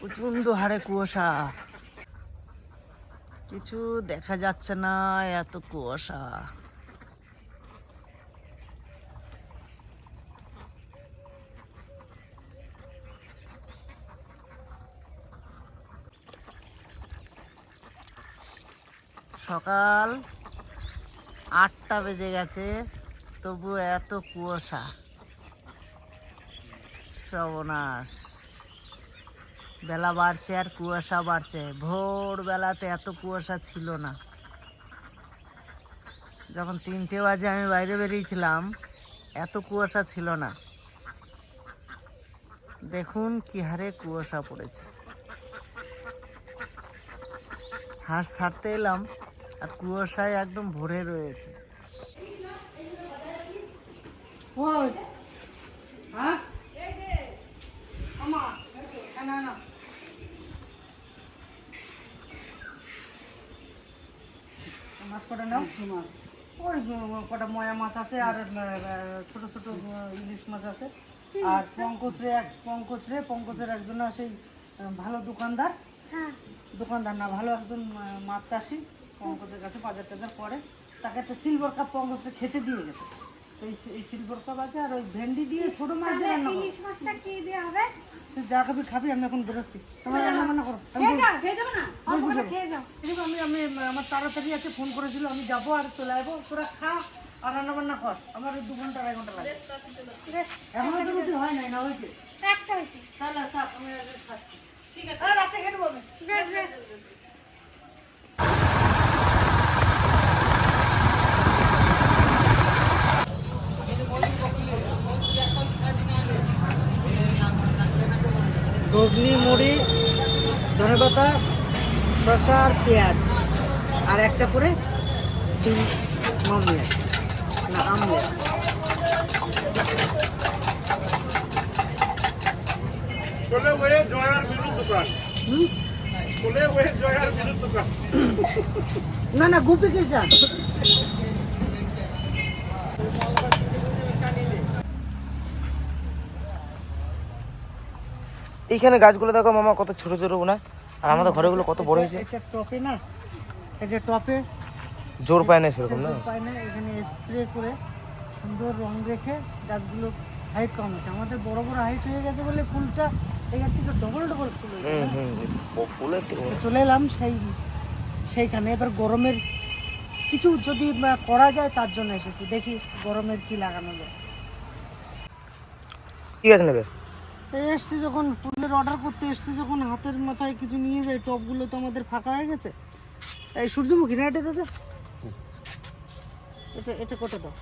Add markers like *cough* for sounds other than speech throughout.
প্রচণ্ড হারে কুয়াশা। কিছু দেখা যাচ্ছে না, এত কুয়াশা। সকাল আটটা বেজে গেছে, তবু এত কুয়াশা। সর্বনাশ। বেলা বাড়ছে আর কুয়াশা বাড়ছে। ভোর বেলাতে এত কুয়াশা ছিল না। যখন তিনটে বাজে আমি বাইরে বেরিয়েছিলাম, এত কুয়াশা ছিল না। দেখুন কি হারে কুয়াশা পড়েছে। হাঁস ছাড়তে এলাম আর কুয়াশায় একদম ভরে রয়েছে। মাছ কটা নাও? ওই কটা ময়া মাছ আছে আর ছোট ছোট ইলিশ মাছ আছে। আর পঙ্কজ রে এক পঙ্কজ রে পঙ্কজের একজন সেই ভালো দোকানদার। দোকানদার না ভালো একজন মাছ চাষি। পঙ্কজের কাছে বাজার টাজার করে। তাকে একটা সিলভার কাপ পঙ্কজে খেতে দিয়ে গেছে। এই এই সিলভার কাপ আছে আর ওই ভেন্ডি দিয়ে ছোট মাছ দিয়ে রান্না করো। ইলিশ মাছটা কি দিয়ে হবে? সে যা খাবি খাবি আমি এখন বেরোচ্ছি। তোমার রান্না বান্না করো। খেয়ে যাও খেয়ে যাবে না। খেয়ে যাও। আমি আমি আমার তাড়াতাড়ি আছে ফোন করেছিল আমি যাব আর চলে আসব। তোরা খা আর রান্না বান্না কর। আমার ওই দু ঘণ্টা আড়াই ঘণ্টা লাগে। এখনও তো রুটি হয় নাই না হয়েছে? একটা হয়েছে। তাহলে থাক আমি খাচ্ছি। ঠিক আছে। রাস্তায় খেয়ে নেব আমি বেশ বেশ ঘুগনি মুড়ি ধনেপাতা শসা আর পেঁয়াজ আর একটা করে ডিম না আমলেট। চলে জয়ার দোকান। হুম? না না গুপি কিষান এইখানে গাছগুলো দেখো মামা কত ছোট ছোট না আর আমাদের ঘরেগুলো কত বড় হয়েছে? এটা টপে না এটা টপে। জোর পায় না সেরকম না? পায় না এখানে স্প্রে করে সুন্দর রং রেখে গাছগুলো হাইট কম আছে। আমাদের বড় বড় হাইট হয়ে গেছে বলে ফুলটা এখান থেকে ডবল ডবল ফুল হয়েছে হুম হুম ফুলের চলে এলাম সেই সেইখানে। এবার গরমের কিছু যদি করা যায় তার জন্য এসেছি। দেখি গরমের কি লাগানো যায়। ঠিক আছে নেবে এই এসছি যখন ফুলের অর্ডার করতে এসছি যখন হাতের মাথায় কিছু নিয়ে যাই টপগুলো তো আমাদের ফাঁকা হয়ে গেছে। এই সূর্যমুখী না এটা দাদা? এটা এটা কত দাও?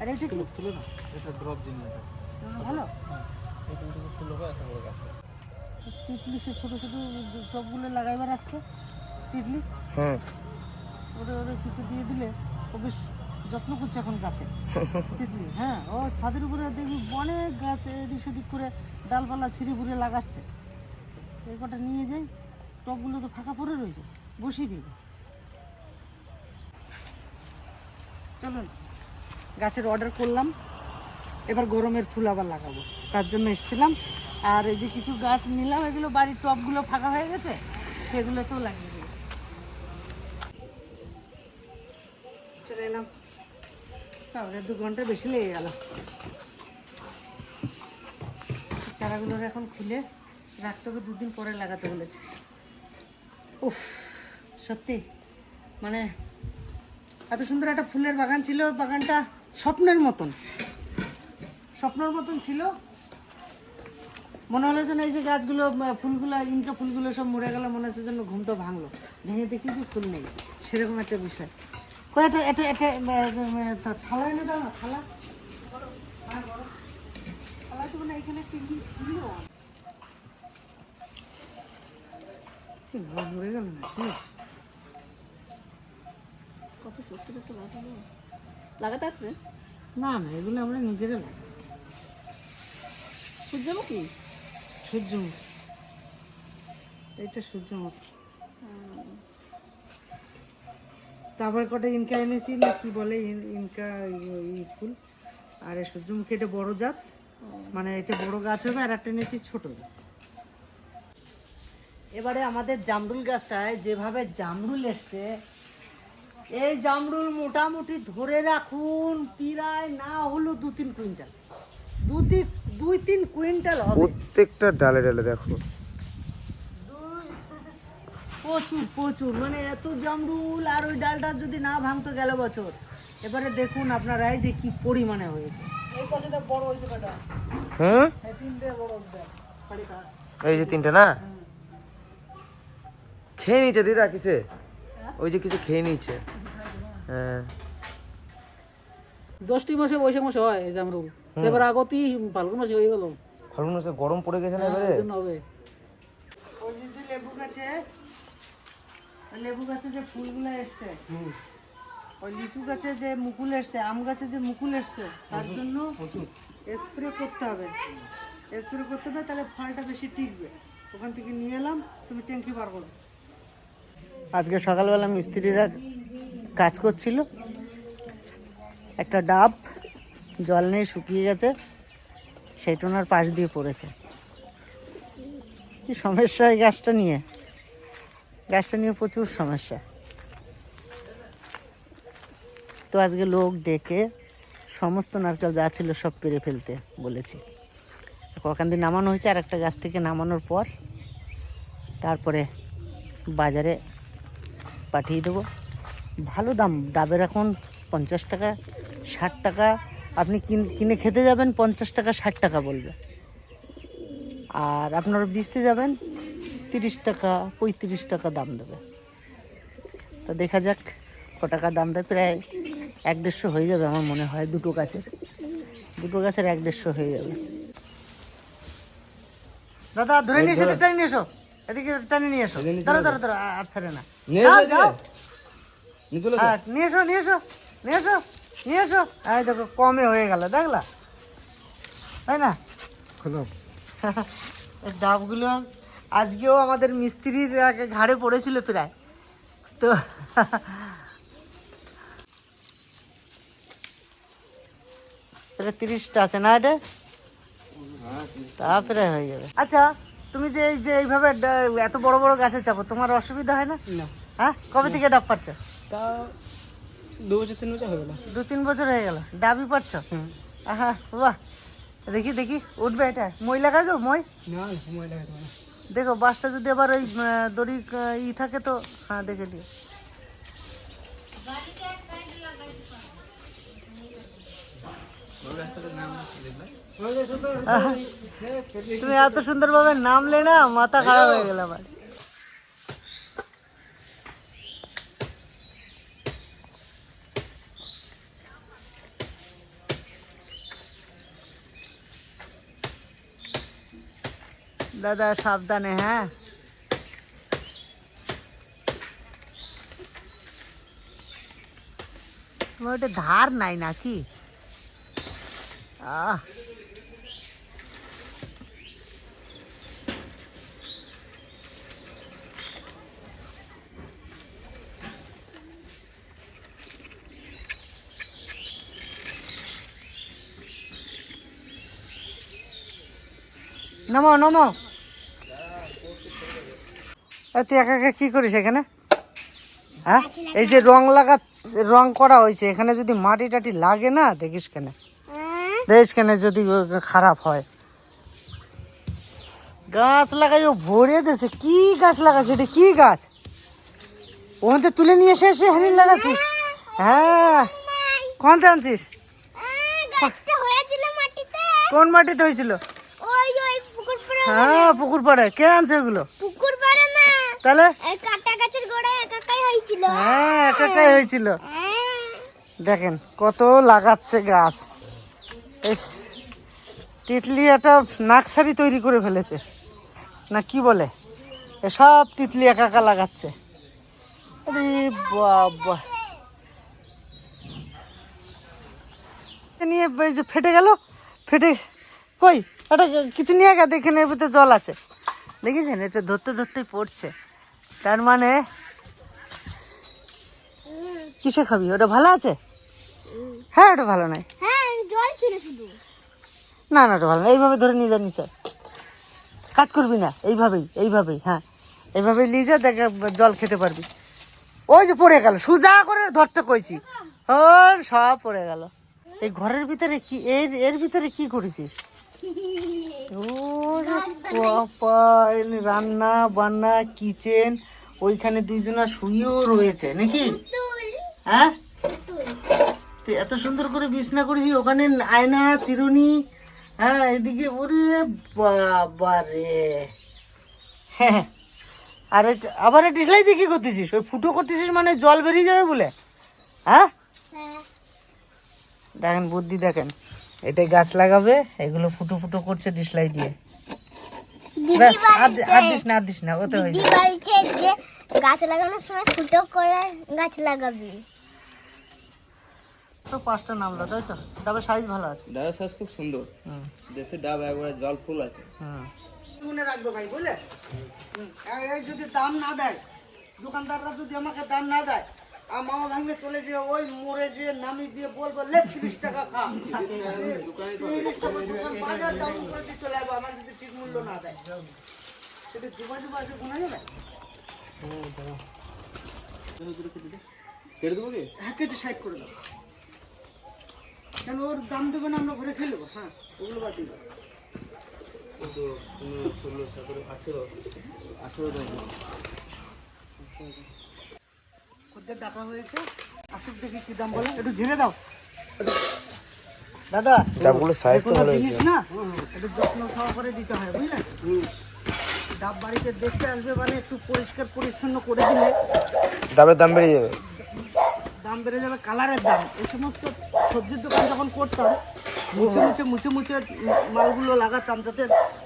আর এটা কি? তুলে না এটা ড্রপ জিনিস ভালো। তিতলি সে ছোটো ছোটো টপগুলো লাগাইবার আসছে তিতলি? হ্যাঁ। ওরে ওরে কিছু দিয়ে দিলে ও বেশ যত্ন করছে এখন গাছে। *laughs* তিতলি হ্যাঁ ও ছাদের উপরে দেখবি অনেক গাছ এদিক সেদিক করে ডালপালা ছিঁড়ে ফুড়ে লাগাচ্ছে। এই কটা নিয়ে যাই টবগুলো তো ফাঁকা পড়ে রয়েছে বসিয়ে দিই। চলুন গাছের অর্ডার করলাম। এবার গরমের ফুল আবার লাগাবো তার জন্য এসেছিলাম। আর এই যে কিছু গাছ নিলাম এগুলো বাড়ির টবগুলো ফাঁকা হয়ে গেছে সেগুলোতেও লাগিয়ে দেবো চলে এলাম। তাহলে দু ঘণ্টা বেশি লেগে গেল। চারাগুলোর এখন খুলে রাখতে হবে, দুদিন পরে লাগাতে বলেছে। উফ, সত্যি মানে এত সুন্দর একটা ফুলের বাগান ছিল, বাগানটা স্বপ্নের মতন। স্বপ্নের মতন ছিল। মনে হলো যেন এই যে গাছগুলো ফুলগুলো, ইনকা ফুলগুলো সব মরে গেল, মনে হচ্ছে যেন ঘুমটা ভাঙলো। ভেঙে দেখি যে ফুল নেই। সেরকম একটা বিষয়। এটা এটা এটা থালা এনে দাও না থালা। থালা তো মানে এখানে একটা ছিল। গেল না? কত ছোট্ট ছোট্ট লাগাবো লাগাতে না এগুলো আমরা নিজেরা লাগাই। সূর্যমুখী? সূর্যমুখী। এটা সূর্যমুখী। তারপর কটা ইনকা এনেছি না কি বলে ইনকা, ই- ফুল। আর সূর্যমুখী এটা বড় জাত। মানে এটা বড় গাছ হবে আর একটা এনেছি ছোট গাছ। এবারে আমাদের জামরুল গাছটায় যেভাবে জামরুল এসছে, এই জামরুল মোটামুটি ধরে রাখুন প্রায় না হলো দু তিন কুইন্টাল। দু তিন কুইন্টাল হবে। প্রত্যেকটা ডালে ডালে দেখো। প্রচুর প্রচুর। মানে এত জামরুল আর ওই ডালটা যদি না ভাঙতো গেল বছর। এবারে দেখুন আপনারাই যে কি পরিমাণে হয়েছে। এই হুম। এই যে তিনটে না? খেয়ে নিচ্ছে দিদা কিসে? ওই যে কিছু খেয়ে নিচ্ছে হ্যাঁ। দশটি মাসে বৈশাখ মাসে হয় এই জামরুল। এবার আগতেই ফাল্গুন মাসে হয়ে গেল। ফাল্গুন মাসে গরম পড়ে গেছে না এবারে? হবে। ওই যে যে লেবু গাছে লেবু গাছে যে ফুলগুলো এসছে ওই লিচু গাছে যে মুকুল এসছে আম গাছে যে মুকুল এসছে তার জন্য স্প্রে করতে হবে। স্প্রে করতে হবে তাহলে ফলটা বেশি টিকবে। ওখান থেকে নিয়ে এলাম তুমি ট্যাঙ্কি বার করো। আজকে সকালবেলা মিস্ত্রিরা কাজ করছিল। একটা ডাব জল নেই শুকিয়ে গেছে সেইটনার পাশ দিয়ে পড়েছে। কি সমস্যা এই গাছটা নিয়ে? গাছটা নিয়ে প্রচুর সমস্যা। তো আজকে লোক ডেকে সমস্ত নারকেল যা ছিল সব পেরে ফেলতে বলেছি। ওখান দিয়ে নামানো হয়েছে আর একটা গাছ থেকে নামানোর পর তারপরে বাজারে পাঠিয়ে দেবো। ভালো দাম, ডাবের এখন পঞ্চাশ টাকা, ষাট টাকা, আপনি কিন- খেতে যাবেন পঞ্চাশ টাকা, ষাট টাকা বলবে। আর আপনারা বেচতে যাবেন তিরিশ টাকা পঁয়ত্রিশ টাকা দাম দেবে। তো দেখা যাক ক টাকা দাম দেয় প্রায় এক দেড়শো হয়ে যাবে আমার মনে হয় দুটো গাছের। দুটো গাছের এক দেড়শো হয়ে যাবে। দাদা ধরে নিয়ে এসো টানি নিয়ে এসো। এদিকে টানি নিয়ে এসো। দাঁড়া দাঁড়া দাঁড়া আর ছাড়ে না। নিয়ে এসো নিয়ে এসো নিয়ে এসো নিয়ে এসো। এই দেখো কমে হয়ে গেল দেখলা? তাই না? *laughs* এই ডাবগুলো আজকেও আমাদের মিস্ত্রির আগে ঘাড়ে পড়েছিল প্রায়। তো এটা তিরিশটা আছে না এটা? তা প্রায় হয়ে যাবে। আচ্ছা তুমি যে এই যে এইভাবে এত বড় বড় গাছে চাপো তোমার অসুবিধা হয় না? হ্যাঁ? কবে থেকে ডাব পাচ্ছ তা দু বছর তিন বছর হয়ে গেল। দু তিন বছর হয়ে গেল। ডাবই পাচ্ছ আহা বাহ। দেখি দেখি। উঠবে এটা? মই লাগাবো মই? না সময় লাগে তোমার দেখো বাসটা যদি আবার ওই দড়ি ই থাকে তো হ্যাঁ দেখে দিও তুমি এত সুন্দরভাবে নামলে না মাথা খারাপ হয়ে গেল আমার। দাদা সাবধানে হ্যাঁ? তোমার ওটা ধার নাই নাকি? আহ। নমো নমো। এ, তুই একা একা কি করিস এখানে? হ্যাঁ? এই যে রং লাগা রং করা হয়েছে এখানে যদি মাটি টাটি লাগে না দেখিস কেন? দেখিস কেন যদি খারাপ হয়। গাছ লাগাই ও ভরে দিয়েছে। কি গাছ লাগাচ্ছে এটা? কি গাছ? ওখান থেকে তুলে নিয়ে এসে এসে হানি লাগাচ্ছিস? হ্যাঁ। কোন আনছিস? মাটিতে। কোন মাটিতে হয়েছিল? হ্যাঁ পুকুর পাড়ে। কে আনছে ওগুলো? পুকুর তাহলে? কাটা গাছের গোড়ায় একাকাই হয়েছিল। হ্যাঁ একাকাই হয়েছিল। হ্যাঁ। দেখেন কত লাগাচ্ছে গাছ। তিতলি একটা নাকসারি তৈরি করে ফেলেছে। না কি বলে? সব তিতলি একা একা লাগাচ্ছে বাবা। নিয়ে যে ফেটে গেল ফেটে কই? এটা কিছু নিয়ে গেছে এখানে জল আছে। দেখেছেন? এটা ধরতে ধরতেই পড়ছে। তার মানে কিসে খাবি? ওটা ভালো আছে? হ্যাঁ ওটা ভালো নয়। হ্যাঁ জল ছিল শুধু। না না ওটা ভালো না এইভাবে ধরে নিয়ে যা নিচে। কাজ করবি না। এইভাবেই এইভাবেই হ্যাঁ। এভাবে নিয়ে যা দেখ জল খেতে পারবি। ওই যে পড়ে গেল। সোজা করে ধরতে কইছি। ওর সব পড়ে গেল। এই ঘরের ভিতরে কি এর এর ভিতরে কি করেছিস? রান্না বান্না কিচেন ওইখানে দুইজনা শুয়েও রয়েছে নাকি? হ্যাঁ? তুই এত সুন্দর করে বিছনা করেছি ওখানে আয়না চিরুনি হ্যাঁ এদিকে ওরে বাবা রে। হ্যাঁ আরে আবার ডিসলাই কি করতেছিস? ওই ফুটো করতেছিস মানে জল বেরিয়ে যাবে বলে? হ্যাঁ। দেখেন বুদ্ধি দেখেন। এটাই গাছ লাগাবে এগুলো ফুটো ফুটো করছে ডিসলাই দিয়ে। ব্যাস আর আর দিস না আর দিস না ওতে হয়ে যাবে। বলছে যে গাছ লাগানোর সময় ফুটো করে গাছ লাগাবি। তো পাঁচটা নামলো তাই তো? তবে সাইজ ভালো আছে। ডাবের সাইজ খুব সুন্দর। হুম। দেশে ডাব একবারে জল ফুল আছে। হুম। মনে রাখব ভাই বুঝলে? যদি দাম না দেয় দোকানদাররা যদি আমাকে দাম না দেয় আর মামা চলে যে ওই মোড়ে যে নামি দিয়ে বলব লে তিরিশ টাকা খা। তিরিশ টাকা বাজার দাম করে দিয়ে চলে যাব আমার যদি ঠিক মূল্য না দেয়। সেটা দুবার দুবার আছে যাবে? কেটে দেবো কি? হ্যাঁ কেটে সাইড করে দাও। কেন ওর দাম দেবে না আমরা ঘরে খেয়ে নেব? হ্যাঁ ওগুলো বাদ দিয়ে। ষোলো সতেরো আঠেরো আঠেরো খদ্দের ডাকা হয়েছে। আসুক দেখি কি দাম বলে। একটু ঝেড়ে দাও। দাদা ডাবগুলো size তো ভালো জিনিস না? একটু যত্ন সহকারে দিতে হয় বুঝলে? ডাব বাড়িতে দেখতে আসবে মানে একটু পরিষ্কার পরিচ্ছন্ন করে দিলে ডাবের দাম বেড়ে যাবে। দাম বেড়ে যাবে কালারের দাম। এই সমস্ত সবজির দোকান যখন করতাম মুছে মুছে মুছে মুছে মালগুলো লাগাতাম যাতে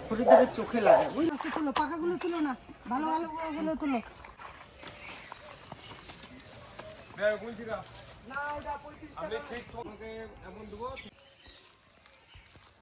খরিদ্দারের চোখে লাগে বুঝলে? তুলো পাকাগুলো তুলো না ভালো ভালো গুলো তুলো। না ওটা পঁয়ত্রিশ টাকা।